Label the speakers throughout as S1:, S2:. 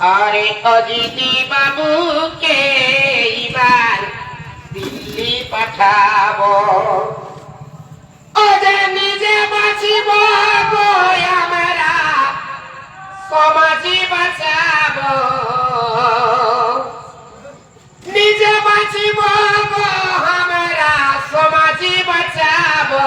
S1: আরে অজিতি বাবুকে এবার দিল্লি পাঠাবো। ওদের নিজে বাঁচিব আমরা সমাজই বাঁচাবো। নিজে বাঁচিব আমরা সমাজই বাঁচাবো।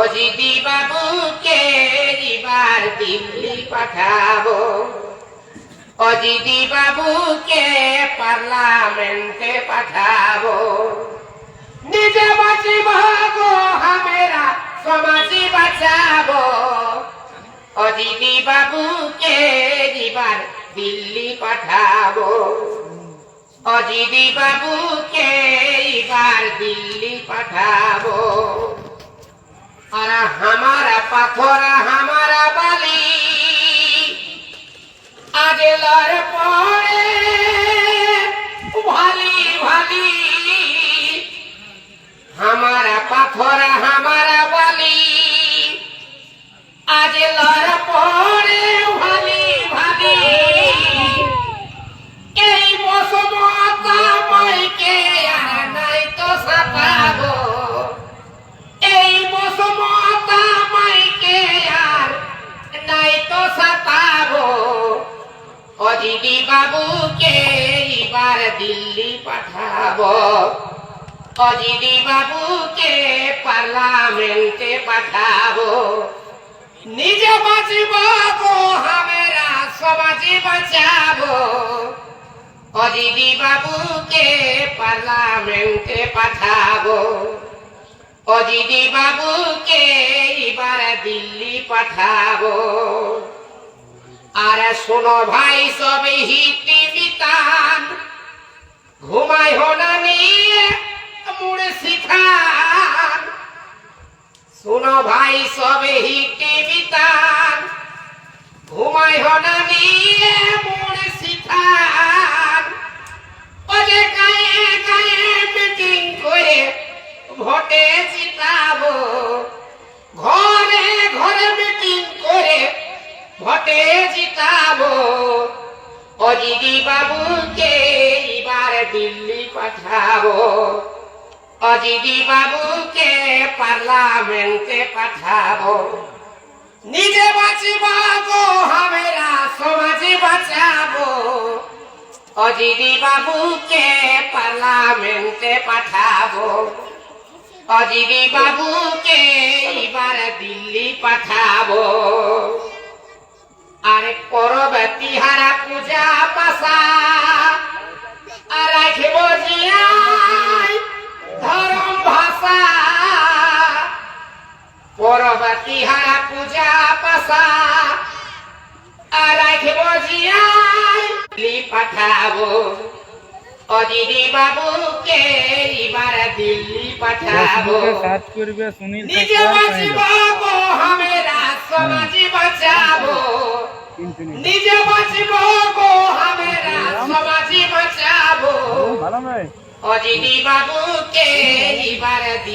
S1: অজিতি বাবুকে এবার দিল্লি পাঠাবো। অজিদি বাবুকে পার্লামেন্টে পাঠাবো। নিজে বাঁচিব গো আমেরা সমাজি বাঁচাবো। অজিদি বাবুকে এবার দিল্লি পাঠাবো। অজিদি বাবুকে এবার দিল্লি পাঠাবো। আর আমার পাথর আমার বালি। আগেলার পরে ভালি ভালি। হামারা পাথর হামারা বালি। আগেলার পরে দিল্লি পাঠাবো। অজিতি বাবুকে পার্লামেন্টে পাঠাবো। নিজে বাঁচিব গো হামেরা সমাজে বাঁচাবো। অজিতি বাবুকে পার্লামেন্টে পাঠাবো। অজিতি বাবুকে এবার দিল্লি পাঠাবো। আর শোনো ভাই, সবে হিতি বিতান ঘুমাই হোনা নিয়ে, মুড়ে শিখান। শোনো ভাই, সবে হিতি বিতান ঘুমাই হোনা নিয়ে, মুড়ে শিখান। ওরে গায়ে গায়ে মিটিং করে ভোটে জিতাবো। ঘরে ঘরে মিটিং করে ভোটে জিতাবো। অজিতি বাবুকে এবার দিল্লি পাঠাবো। অজিতি বাবুকে পার্লামেন্টে পাঠাবো। নিজে বাঁচিব গো, হামেরা সমাজে বাঁচাবো। অজিতি বাবুকে পার্লামেন্টে পাঠাবো। অজিতি বাবুকে এবার দিল্লি পাঠাবো। আরে করবে তিহারা পূজা পাশা। আর রাখব জিয়াই ধরম ভাষা। করবে তিহারা পূজা পাশা। আর রাখব জিয়াই দিল্লি পাঠাবো। অজিতি বাবুকে এবার দিল্লি পাঠাবো।
S2: সার্চ করবে সুনীল
S1: নিজে বাঁচিব গো হামেরা সমাজে বাঁচাবো। নিজে বাঁচিব গো হামেরা সমাজে বাঁচাবো।
S2: ভালো নয়
S1: অজিতি বাবুকে এবার দি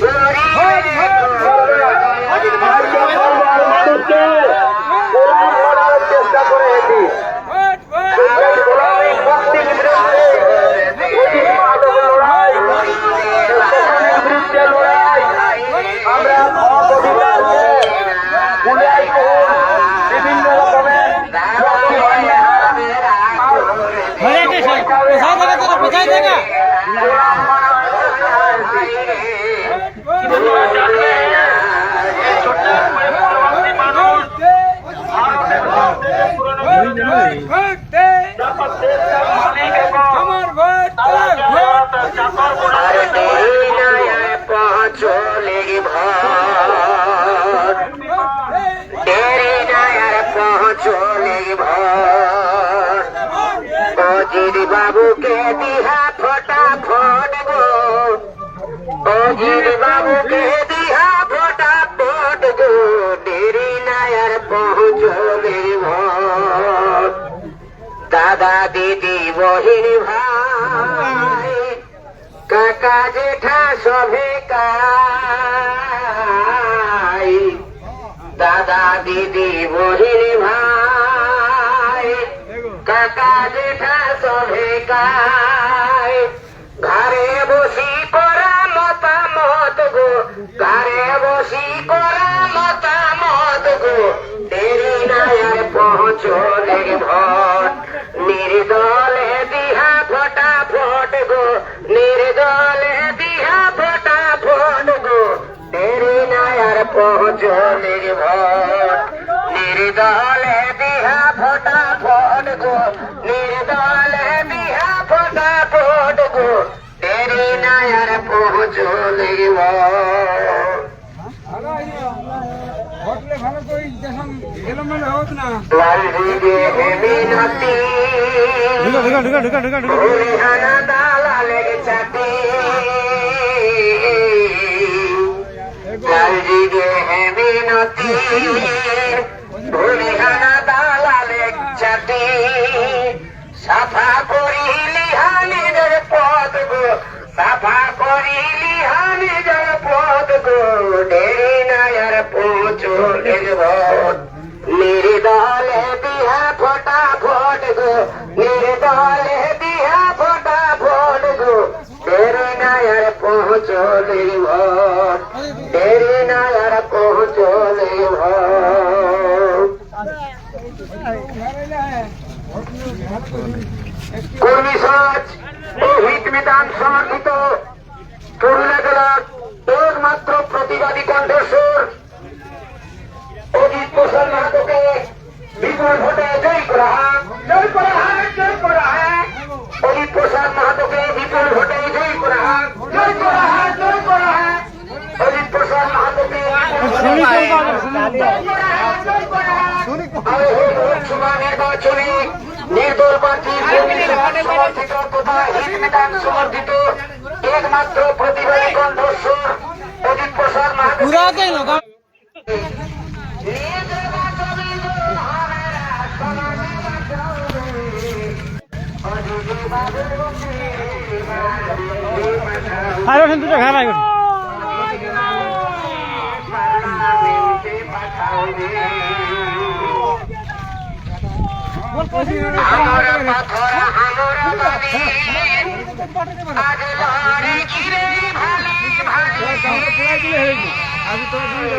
S3: হ্যাঁ
S4: চেষ্টা পৌঁছলে ভর বাবুকে দিহা ফটাফট গো। অজিত বাবুকে দিহা ফটাফট গো। তেরে নায়ার পৌঁছলে দাদা দিদি বহিন ভাই, কাকা জেঠা সবে কাই। দাদা দিদি বহিন ঘরে বসি করা মতামত গো, ঘরে বসি করা মতামত গো। তেরি নায়ার পৌঁছলে ভট। নির্দলে দিহা ফটাফট গো, নির্দলে দিহা ফটাফট গো। তেরি নায়ার পৌঁছলে ভট। নির্দলে সাফা করিলি হানিদের পদ গো সাফা করিলি হানিদের পদ গো ডেরি নায়ার ভোট নির্দলে বিহা ফটাফট গো, নির্দলে বিহা ফটাফট গো। তেরে পৌঁছলে ভোট তেরে পৌঁছলে ভোট কর্মী সমাজ ও হিত বিধান সমর্থিত, পুরুলিয়া জেলার একমাত্র প্রতিবাদী কণ্ঠস্বর অজিত কুশল মাহাতোকে বিপুল ভোটে জয় করা হয় জয় করা হয় জয় করা হয় অজিত প্রসাদ মাহাতোকে প্রতিবাদী কণ্ঠস্বর অজিত প্রসাদ মাহাতো
S3: আরও কিন্তু দেখা নাই
S4: আমার পাথর আমার বাড়ি আজ লড়ে ঘিরে ভালি ভালি? বাড়ি আজ ঘিরে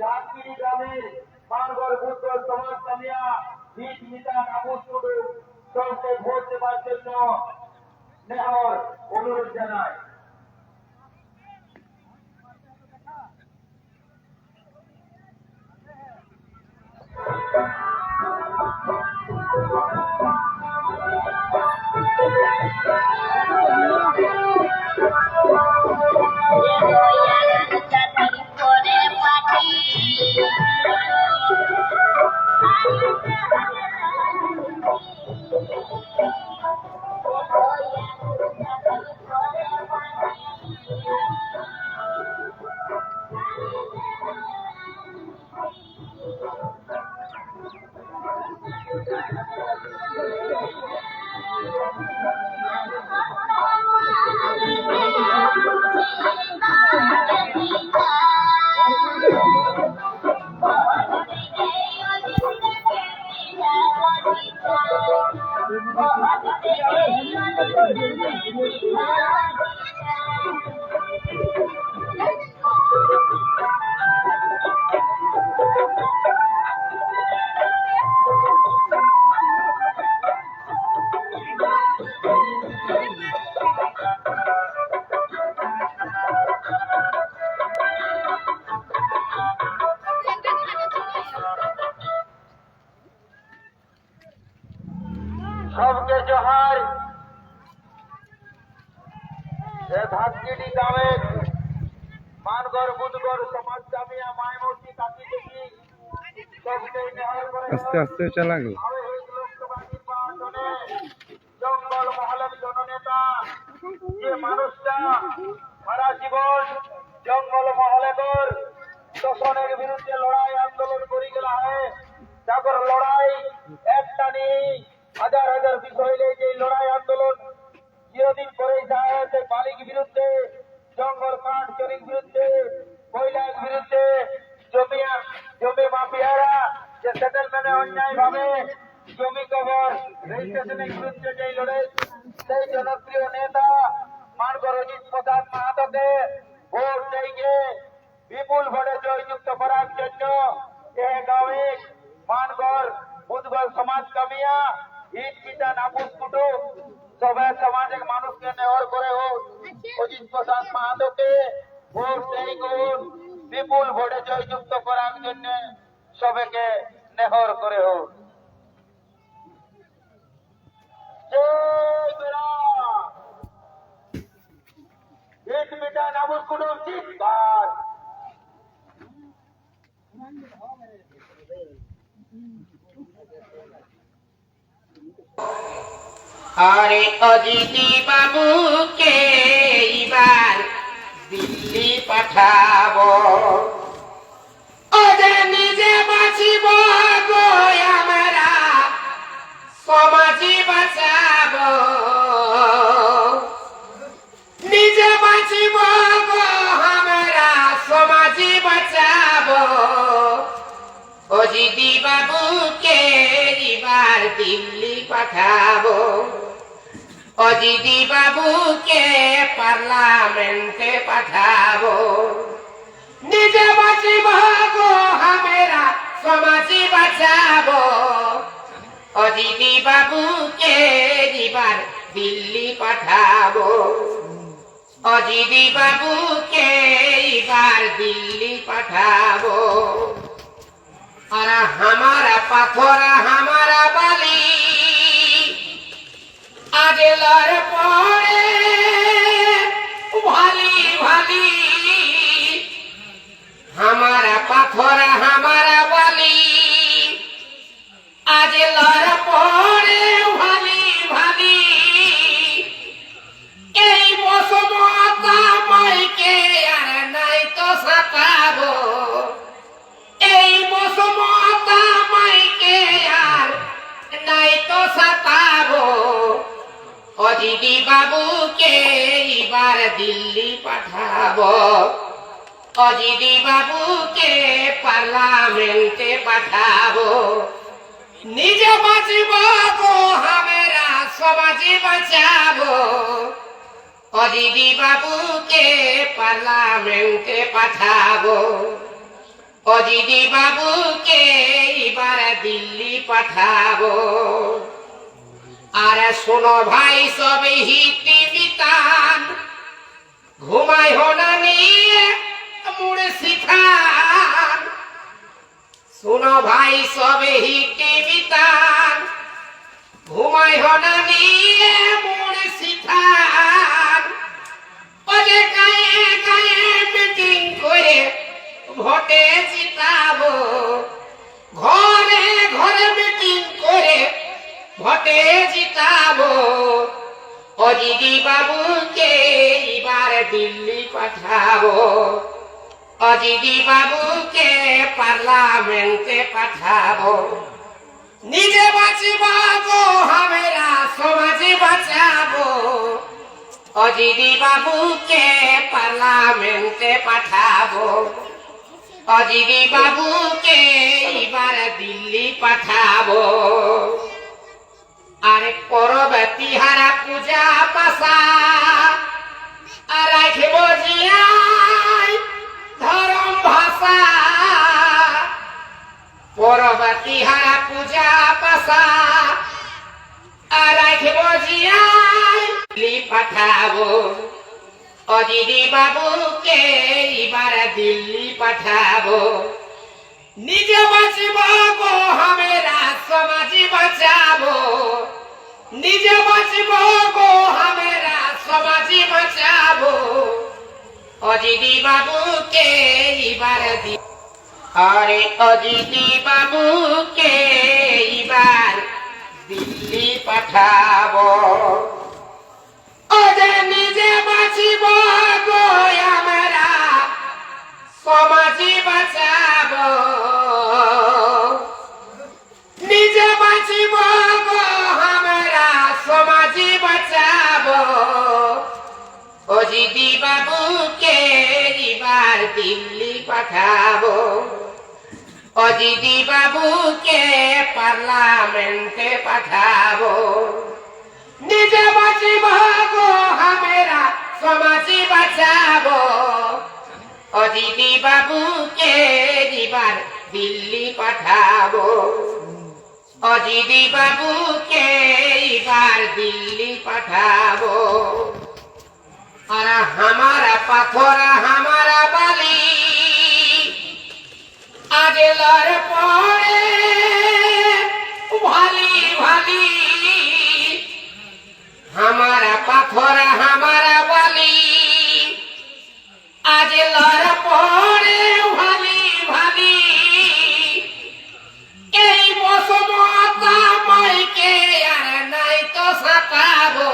S4: ঝাঁকিরি গ্রামে মানগর বুদ্ধল সমাজ কামিয়া বীজ মিতা
S3: কাপুস টুডু সবকে ভোট দেবার জন্য
S5: নেহর অনুরোধ জানায় Yeah.
S3: সবকে জোহার। এ ধানগিরি গ্রামের মানগড় বুধগড় সমাজ জামিয়া মায়মূর্তি কাকি দেখি সবকে
S2: আস্তে আস্তে চালাগো
S3: তারপর লড়াই, একটা নেই। হাজার হাজার বিষয় নিয়ে যে লড়াই আন্দোলন, চিরদিন করে যায় সেই বালিক বিরুদ্ধে, জঙ্গল কাঠ চুরির বিরুদ্ধে কয়লার বিরুদ্ধে জমি জমি মাফিয়ারা যে সেটেলমেন্টে অন্যায় ভাবে জমি কবর রেজিস্ট্রেশনের বিরুদ্ধে যে লড়াই, সেই জনপ্রিয় নেতা মানগর অজিত প্রসাদ মাহাতোকে ভোট দিয়ে বিপুল ভোটে জয়যুক্ত করার জন্য এ গাঁয়ে মানগর বুধগর সমাজ কামিয়া ইট পিটা নাপুস কুটু সবাই সমাজের মানুষকে নেওয়ার করে হোক অজিত প্রসাদ মাহাতোকে ভোট দেই করুন বিপুল ভোটে জয়যুক্ত করার জন্য সবাইকে নেহর করে হোক জয় বিরাট ইট পিটা নাপুস কুটু চিৎকার
S1: আরে অজিতি বাবুকে এবার দিল্লি পাঠাবো। বাঁচিব বাঁচাবো। নিজে বাঁচিব গো আমরা বাঁচাবো। অজিতি বাবুকে দিল্লি পাঠাবো। অজিতি বাবুকে পার্লামেন্টে পাঠাবো। নিজে বাঁচি গো হামেরা সমাজি বাঁচাবো। অজিতি বাবুকে দিবার দিল্লি পাঠাবো। অজিতি বাবুকে এবার দিল্লি পাঠাবো। আর হামারা পাথরা মোদি বাবুকে পার্লামেন্টে পাঠাবো। নিজে বাঁচিব গো, আমরা সমাজে বাঁচাবো। ও দিদি বাবুকে পার্লামেন্টে পাঠাবো। ও দিদি বাবুকে এবার দিল্লি পাঠাবো। আর শোনো ভাই, সবে হিতি বিতান ঘুমাই হোনা নিয়ে শিখান। শুনো ভাই, সবে হিটি বিতান ঘুমাই হনা নিয়ে মোড় শিখান। ওরে গায়ে গায়ে মিটিং করে ভোটে জিতাবো। ঘরে ঘরে মিটিং করে ভোটে জিতাবো। অজিদি বাবুকে এবার দিল্লি পাঠাবো। অজিদি বাবুকে পার্লামেন্টে পাঠাবো। নিজে বাঁচিব গো, হামেরা সমাজে বাঁচাবো। অজিদি বাবুকে পার্লামেন্টে পাঠাবো। অজিদি বাবুকে এবার দিল্লি পাঠাবো। পাঠাবো। অদিদি বাবুকে এবার দিল্লি পাঠাবো। নিজে বাঁচব গো হামেরা সমাজ বাঁচাবো। নিজে বাঁচব গো হামেরা সমাজ বাঁচাবো। অজিদি বাবুকে এবার দি আরে অজিদি বাবুকে এবার দিল্লি পাঠাবো। অজিদি বাবুকে এবার দিল্লি পাঠাবো। অজিদি বাবুকে পার্লামেন্টে পাঠাবো। নিজে বাঁচিব গো হামেরা সমাজে বাঁচাবো। অজিতি বাবুকে এবার দিল্লি পাঠাবো। অজিতি বাবুকে এবার দিল্লি পাঠাবো। আর হামারা পাথরা, হামারা বালি আজ লড় পড়ে ভালি ভালি हमारा पाथर हमारा बाली आज लड़ पड़े भाली भाली এই বসমতা মাইকে আর নাই তো সাতাবো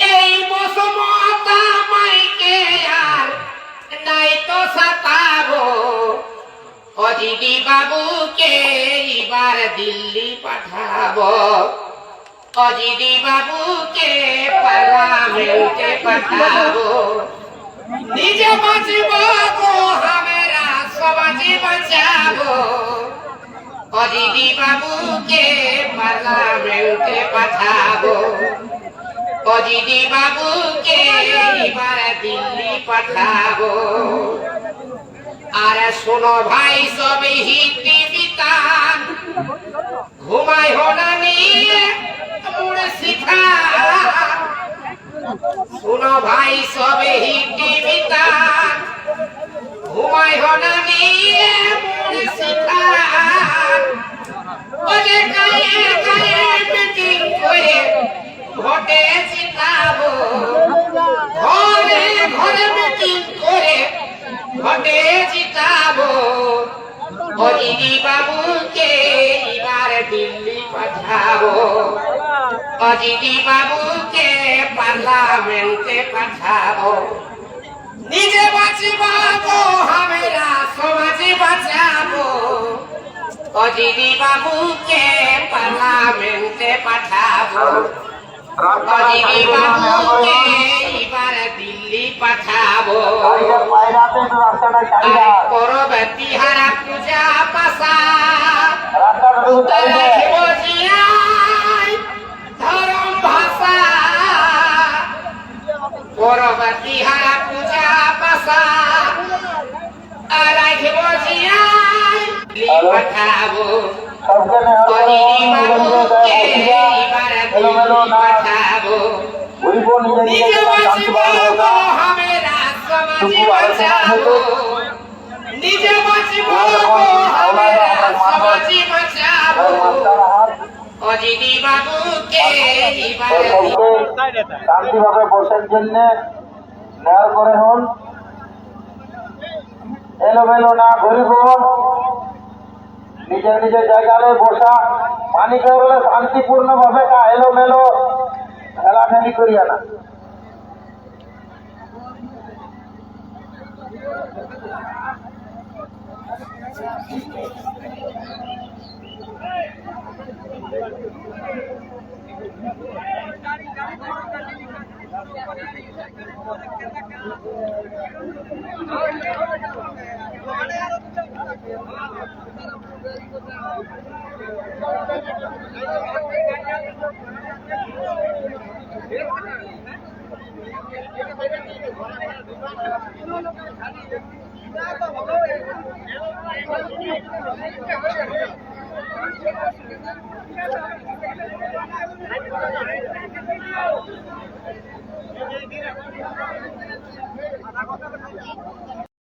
S1: এই বসমতা মাইকে আর নাই তো সাতাবো অজিদি বাবুকে এবার দিল্লি পাঠাবো অজিদি বাবুকে পার্লামেন্টে পাঠাবো। নিজে বাঁচব গো হামেরা সমাজে বাঁচাবো। অজিদি বাবুকে পার্লামেন্টে পাঠাবো। অজিদি বাবুকে এবার দিল্লি পাঠাবো। আর শোনো ভাই সবে হিতি বিতান ঘুমাই হোনা নিয়ে মুড়ে শিখা শুনো ভাই, সবে হিটি বিতান ঘুমাই হোনা নিয়ে মুড়ে শিখা ওরে গায়ে গায়ে মিটিং করে ভোটে জিতাবো ঘরে ঘরে মিটিং বাবুকে এবার দিল্লি পাঠাবো। অজিদি বাবুকে পার্লামেন্টে পাঠাবো। নিজে বাঁচিব গো হামেরা সমাজে বাঁচাবো। অজিদি বাবুকে পার্লামেন্টে পাঠাবো। অজিদি বাবুকে এবার দিল্লি পাঠাবো। করবে তিহারা পূজা পাশা ধরম ভাষা করবে তিহারা পূজা পাশা। রাখিব জিয়াই পাঠাবো। পাঠাবো নিজে বাঁচিব গো হামেরা সমাজ বাঁচাবো। নিজে বাঁচবো হবে সমাজই বাঁচাবো অজিদি বাবুকে এবারে
S3: শান্তিভাবে বসার জন্য নেয়ার করে হন এলোমেলো না ঘুরিব নিজের নিজের জায়গায় বসা পানি কেবল শান্তিপূর্ণ ভাবে এলোমেলো ঠেলাঠেলি করিয়া না ইন্ডিয়া
S6: Thank you.